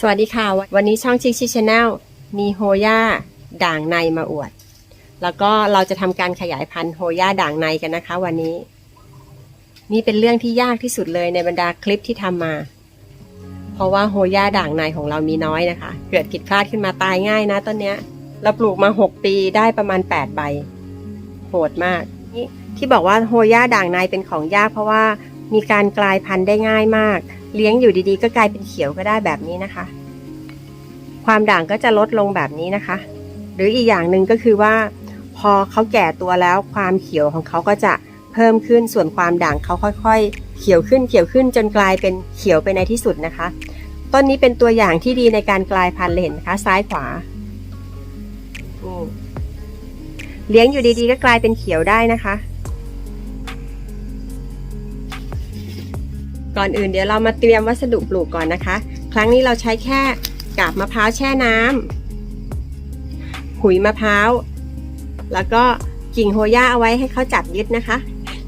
สวัสดีค่ะ วันนี้ช่องชิคชิชแนลมีโฮย่าด่างในมาอวด แล้วก็เราจะทำการขยายพันธุ์โฮย่าด่างในกันนะคะ วันนี้ นี่เป็นเรื่องที่ยากที่สุดเลยในบรรดาคลิปที่ทำมา เพราะว่าโฮย่าด่างในของเรามีน้อยนะคะ เกิดผิดพลาดขึ้นมาตายง่ายนะต้นเนี้ย เราปลูกมา 6 ปีได้ประมาณ 8 ใบโหดมากที่บอกว่าโฮย่าด่างในเป็นของยากเพราะว่ามีการกลายพันธุ์ได้ง่ายมาก เลี้ยงอยู่ดีๆ ก็กลายเป็นเขียวก็ได้แบบนี้นะคะ ความด่างก็จะลดลงแบบนี้นะคะ หรืออีกอย่างหนึ่งก็คือว่า พอเขาแก่ตัวแล้วความเขียวของเขาก็จะเพิ่มขึ้นส่วนความด่างเขาค่อย ๆ เขียวขึ้นเขียวขึ้นจนกลายเป็นเขียวไปในที่สุดนะคะ ต้นนี้เป็นตัวอย่างที่ดีในการกลายพันธุ์เลยเห็นไหมคะ ซ้ายขวาเลี้ยงอยู่ดีๆ ก็กลายเป็นเขียวได้นะคะ ก่อนอื่นเดี๋ยวเรามาเตรียมวัสดุปลูกก่อนนะคะ ครั้งนี้เราใช้แค่กาบมะพร้าวแช่น้ำขุยมะพร้าว แล้วก็กิ่งโฮย่าเอาไว้ให้เขาจับยึดนะคะ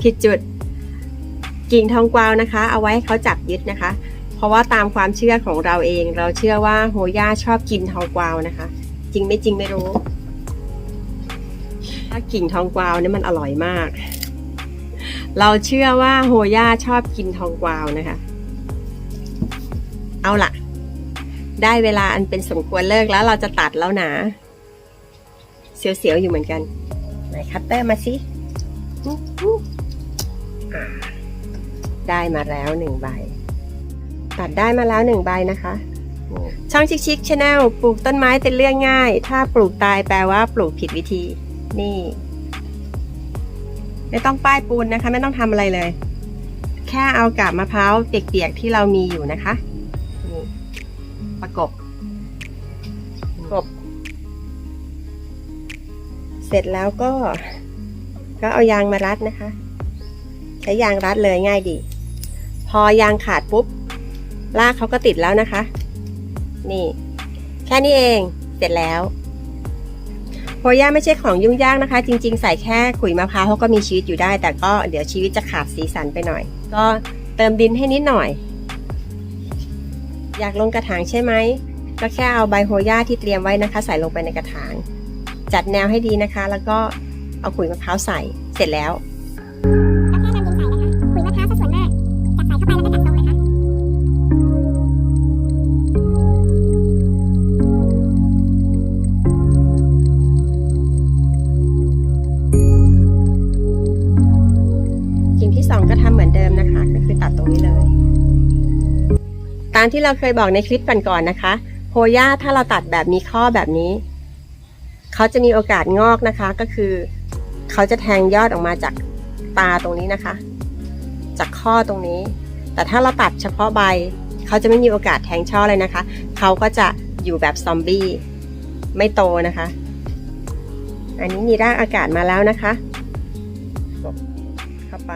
ผิดจุดกิ่งทองกวาวนะคะ เอาไว้ให้เขาจับยึดนะคะ เพราะว่าตามความเชื่อของเราเอง เราเชื่อว่าโฮย่าชอบกินทองกวาวนะคะ จริงไม่จริงไม่รู้ถ้ากิ่งทองกวาวนี่มันอร่อยมาก เราเชื่อว่าโฮย่าชอบกินทองกวาวนะคะ เอาล่ะ ได้เวลาอันเป็นสมควรเลิกแล้วเราจะตัดแล้วนะเสียวๆอยู่เหมือนกัน ไหนคัตเตอร์มาสิได้มาแล้วหนึ่งใบ ตัดได้มาแล้วหนึ่งใบนะคะ ช่องชิคชิคชาแนลปลูกต้นไม้เป็นเรื่องง่าย ถ้าปลูกตายแปลว่าปลูกผิดวิธี นี่ ไม่ต้องป้ายปูนนะคะ ไม่ต้องทำอะไรเลย แค่เอากาบมะพร้าวเปียกๆที่เรามีอยู่นะคะนี่ประกบกบ เสร็จแล้วก็ ก็เอายางมารัดนะคะ ใช้ยางรัดเลยง่ายดี พอยางขาดปุ๊บลากเขาก็ติดแล้วนะคะ นี่ แค่นี้เองเสร็จแล้ว โฮย่าไม่ใช่ของยุ่งยากนะคะ จริง ๆ ใส่แค่ขุยมะพร้าวเขาก็มีชีวิตอยู่ได้ แต่ก็เดี๋ยวชีวิตจะขาดสีสันไปหน่อย ก็เติมดินให้นิดหน่อย อยากลงกระถางใช่ไหมก็แค่เอาใบโฮย่าที่เตรียมไว้นะคะ ใส่ลงไปในกระถาง จัดแนวให้ดีนะคะ แล้วก็เอาขุยมะพร้าวใส่เสร็จแล้วก็แค่นำดินใส่เลยค่ะขุยมะพร้าวซะส่วนมากจัดใส่เข้าไปแล้วก็จัดทรง ที่สองก็ทำเหมือนเดิมนะคะ ก็คือตัดตรงนี้เลย ตามที่เราเคยบอกในคลิปก่อนๆนะคะโฮย่าถ้าเราตัดแบบมีข้อแบบนี้ เขาจะมีโอกาสงอกนะคะ ก็คือ เขาจะแทงยอดออกมาจากตาตรงนี้นะคะ จากข้อตรงนี้ แต่ถ้าเราตัดเฉพาะใบ เขาจะไม่มีโอกาสแทงช่อเลยนะคะ เขาก็จะอยู่แบบซอมบี้ไม่โตนะคะ อันนี้มีรากอากาศมาแล้วนะคะ เข้าไป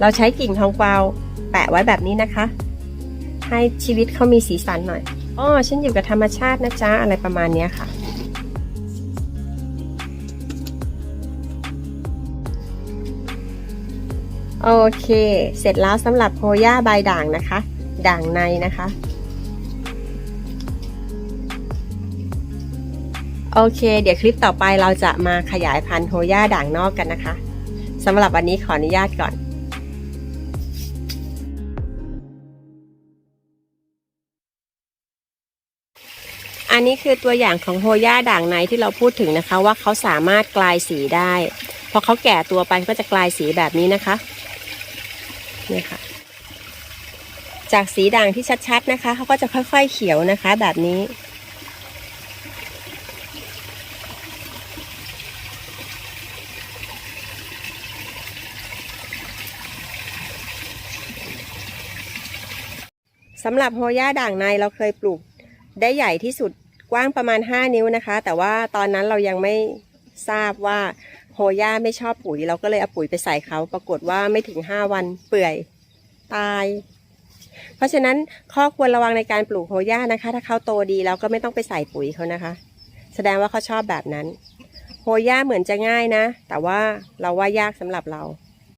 เราใช้กิ่งทองกวาวแปะไว้แบบนี้นะคะ ให้ชีวิตเขามีสีสันหน่อยอ๋อฉันอยู่กับธรรมชาตินะจ๊ะ อะไรประมาณนี้ค่ะ โอเค เสร็จแล้วสำหรับโฮย่าใบด่างนะคะ ด่างในนะคะโอเค เดี๋ยวคลิปต่อไปเราจะมาขยายพันธุ์โฮย่าด่างนอกกันนะคะสำหรับวันนี้ขออนุญาตก่อน อันนี้คือตัวอย่างของโฮย่าด่างในที่เราพูดถึงนะคะ ว่าเขาสามารถกลายสีได้พอเขาแก่ตัวไปก็จะกลายสีแบบนี้นะคะนี่ค่ะ จากสีด่างที่ชัดๆนะคะเขาก็จะค่อยๆเขียวนะคะ แบบนี้สำหรับโฮย่าด่างในเราเคยปลูกได้ใหญ่ที่สุด กว้างประมาณ 5 นิ้วนะคะ แต่ว่าตอนนั้นเรายังไม่ทราบว่าโฮย่าไม่ชอบปุ๋ย เราก็เลยเอาปุ๋ยไปใส่เขาปรากฏว่าไม่ถึง 5 วันเปื่อยตาย เพราะฉะนั้นข้อควรระวังในการปลูกโฮย่านะคะ ถ้าเขาโตดีแล้วก็ไม่ต้องไปใส่ปุ๋ยเขานะคะ แสดงว่าเขาชอบแบบนั้น โฮย่าเหมือนจะง่ายนะ แต่ว่าเราว่ายากสำหรับเรา